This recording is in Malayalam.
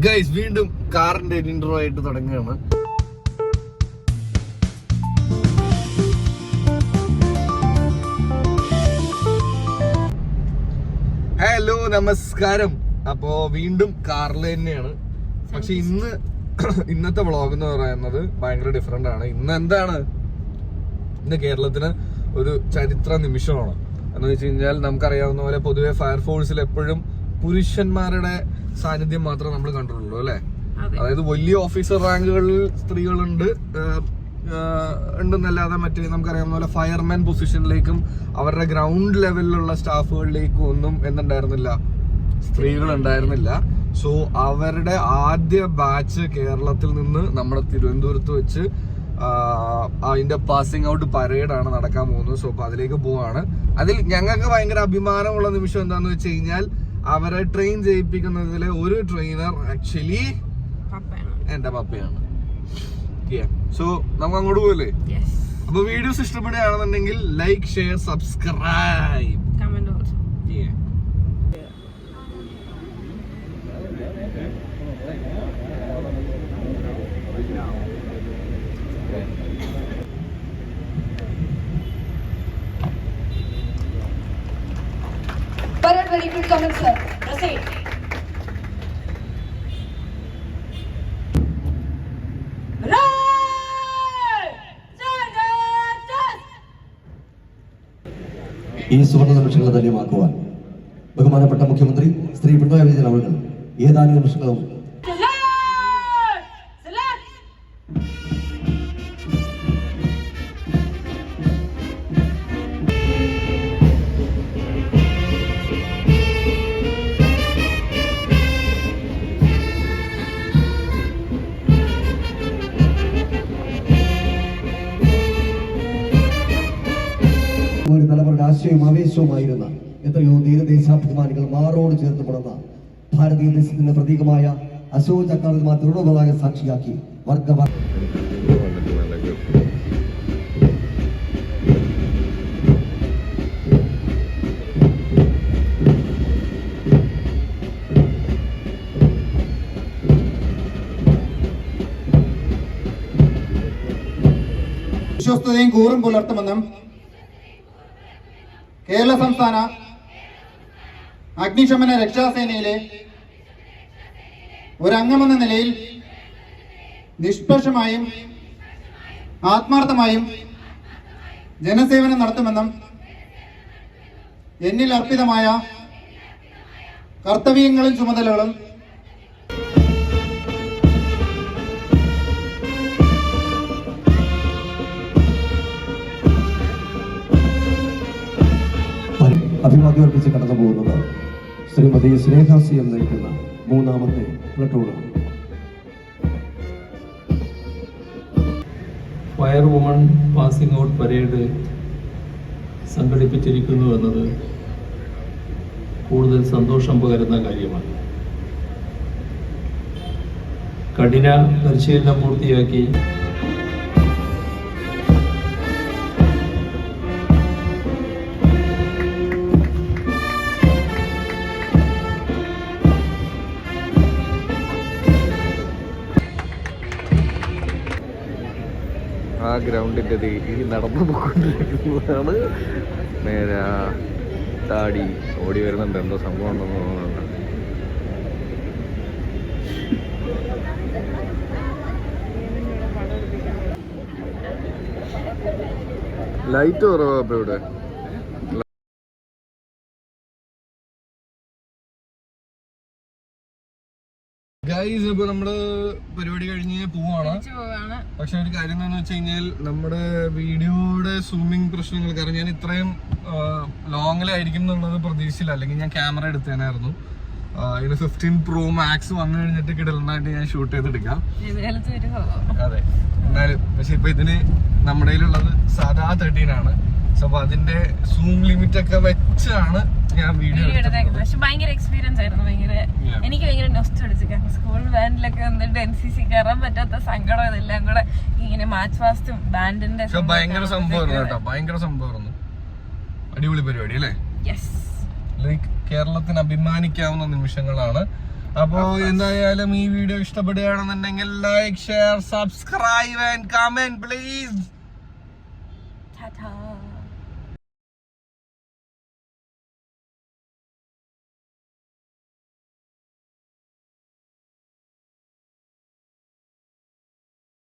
ഗൈസ് വീണ്ടും കാറിന്റെ ഇൻട്രോ ആയിട്ട് തുടങ്ങുകയാണ്. ഹലോ നമസ്കാരം. അപ്പോ വീണ്ടും കാറിൽ തന്നെയാണ്. പക്ഷെ ഇന്ന് ഇന്നത്തെ വ്ളോഗ് എന്ന് പറയുന്നത് ഭയങ്കര ഡിഫറെന്റ് ആണ്. ഇന്ന് എന്താണ്? ഇന്ന് കേരളത്തിന് ഒരു ചരിത്ര നിമിഷമാണ്. എന്ന് വെച്ച് കഴിഞ്ഞാൽ നമുക്കറിയാവുന്ന പോലെ പൊതുവെ ഫയർഫോഴ്സിൽ എപ്പോഴും പുരുഷന്മാരുടെ സാന്നിധ്യം മാത്രമേ നമ്മൾ കണ്ടിട്ടുള്ളൂ അല്ലേ? അതായത് വലിയ ഓഫീസർ റാങ്കുകളിൽ സ്ത്രീകളുണ്ട് ഉണ്ടെന്നല്ലാതെ മറ്റേ നമുക്കറിയാവുന്ന പോലെ ഫയർമാൻ പൊസിഷനിലേക്കും അവരുടെ ഗ്രൗണ്ട് ലെവലിലുള്ള സ്റ്റാഫുകളിലേക്കും ഒന്നും എന്തുണ്ടായിരുന്നില്ല സ്ത്രീകൾ ഉണ്ടായിരുന്നില്ല സോ അവരുടെ ആദ്യ ബാച്ച് കേരളത്തിൽ നിന്ന് നമ്മുടെ തിരുവനന്തപുരത്ത് വെച്ച് അതിന്റെ പാസിംഗ് ഔട്ട് പരേഡാണ് നടക്കാൻ പോകുന്നത്. സോ അപ്പൊ അതിലേക്ക് പോവാണ്. അതിൽ ഞങ്ങൾക്ക് ഭയങ്കര അഭിമാനമുള്ള നിമിഷം എന്താന്ന് വെച്ച് കഴിഞ്ഞാൽ അവരെ ട്രെയിൻ ചെയ്യിപ്പിക്കുന്നതിലെ ഒരു ട്രെയിനർ ആക്ച്വലി പപ്പയാണ്. എന്റെ പപ്പയാണ്. സോ നമുക്ക് അങ്ങോട്ട് പോകല്ലേ അപ്പൊ videos ഇഷ്ടപ്പെടുകയാണെന്നുണ്ടെങ്കിൽ like share subscribe comment Parade come comment, sir. Proceed. ഈ സുവർണ നിമിഷങ്ങളെ ധന്യമാക്കുവാൻ ബഹുമാനപ്പെട്ട മുഖ്യമന്ത്രി ശ്രീ പിണറായി വിജയൻ അവർ ഏതാനും നിമിഷങ്ങളും ആശയവും ആവേശവുമായിരുന്ന എത്രയോ തീരദേശാഭിമാനികൾ മാറോട് ചേർത്ത് പുണർന്ന ഭാരതീയ ദേശത്തിന്റെ പ്രതീകമായ അശോക ചക്രവർത്തിമാർ ദൃഢപതാക സാക്ഷിയാക്കി വർഗ വിശ്വസ്തയും കൂറും പുലർത്തുമെന്നും കേരള സംസ്ഥാന അഗ്നിശമന രക്ഷാസേനയിലെ ഒരംഗമെന്ന നിലയിൽ നിഷ്പക്ഷമായും ആത്മാർത്ഥമായും ജനസേവനം നടത്തുമെന്നും എന്നിൽ അർപ്പിതമായ കർത്തവ്യങ്ങളും ചുമതലകളും അഭിവാദ്യം അർപ്പിച്ച് കടന്നു പോകുന്നത് ശ്രീമതി സ്നേഹാസി എം നയിക്കുന്ന മൂന്നാമത്തെ പ്ലട്ടൂണാണ് fire woman passing out parade സംഘടിപ്പിച്ചിരിക്കുന്നു എന്നത് കൂടുതൽ സന്തോഷം പകരുന്ന കാര്യമാണ്. കഠിന പരിശീലനം പൂർത്തിയാക്കി ആ ഗ്രൗണ്ടിന്റെ ഈ നടന്നു പോയിക്കൊണ്ടിരിക്കുന്നതാണ് നേരെ താടി ഓടി വരുന്നുണ്ട്. എന്തോ സംഭവം ഉണ്ടെന്ന് തോന്നുന്നുണ്ട്. ലൈറ്റ് കുറവാ ഇവിടെ. ഗൈസ് ഇപ്പൊ നമ്മൾ പരിപാടി കഴിഞ്ഞ് പോവാണ്. പക്ഷെ ഒരു കാര്യം എന്താണെന്ന് വെച്ച് കഴിഞ്ഞാൽ നമ്മുടെ വീഡിയോയുടെ സൂമിങ് പ്രശ്നങ്ങൾ കാരണം ഞാൻ ഇത്രയും ലോങ്ങിലായിരിക്കും എന്നുള്ളത് പ്രതീക്ഷയില്ല അല്ലെങ്കിൽ ഞാൻ ക്യാമറ എടുത്തേനായിരുന്നു. ഇതിന് ഫിഫ്റ്റീൻ പ്രോ മാക്സ് വന്നു കഴിഞ്ഞിട്ട് കിടലുണ്ടായിട്ട് ഞാൻ ഷൂട്ട് ചെയ്തെടുക്കാം അതെ. എന്നാലും പക്ഷെ ഇപ്പൊ ഇതിന് നമ്മുടെ കയ്യിലുള്ളത് സാധാ തേർട്ടീൻ ആണ്. സോ അപ്പൊ അതിന്റെ സൂം ലിമിറ്റ് ഒക്കെ വെച്ചാണ് പക്ഷെ ഭയങ്കര എക്സ്പീരിയൻസ് ആയിരുന്നു. ഭയങ്കര എനിക്ക് ഭയങ്കര നൊസ്റ്റ് കാരണം സ്കൂൾ ബാൻഡിലൊക്കെ വന്നിട്ട് എൻ സി സി കയറാൻ പറ്റാത്ത സങ്കടം ഇതെല്ലാം കൂടെ ഇങ്ങനെ മാച്ച് ഫാസ്റ്റും ബാൻഡിന്റെ ഭയങ്കര സംഭവമായിരുന്നു കേട്ടോ. ഭയങ്കര സംഭവമായിരുന്നു. അടിപൊളി പരിപാടി അല്ലേ? ലൈക്ക് കേരളത്തിന് അഭിമാനിക്കാവുന്ന നിമിഷങ്ങളാണ്. അപ്പോ എന്തായാലും ഈ video ഇഷ്ടപ്പെടുകയാണെന്നുണ്ടെങ്കിൽ like share subscribe and comment please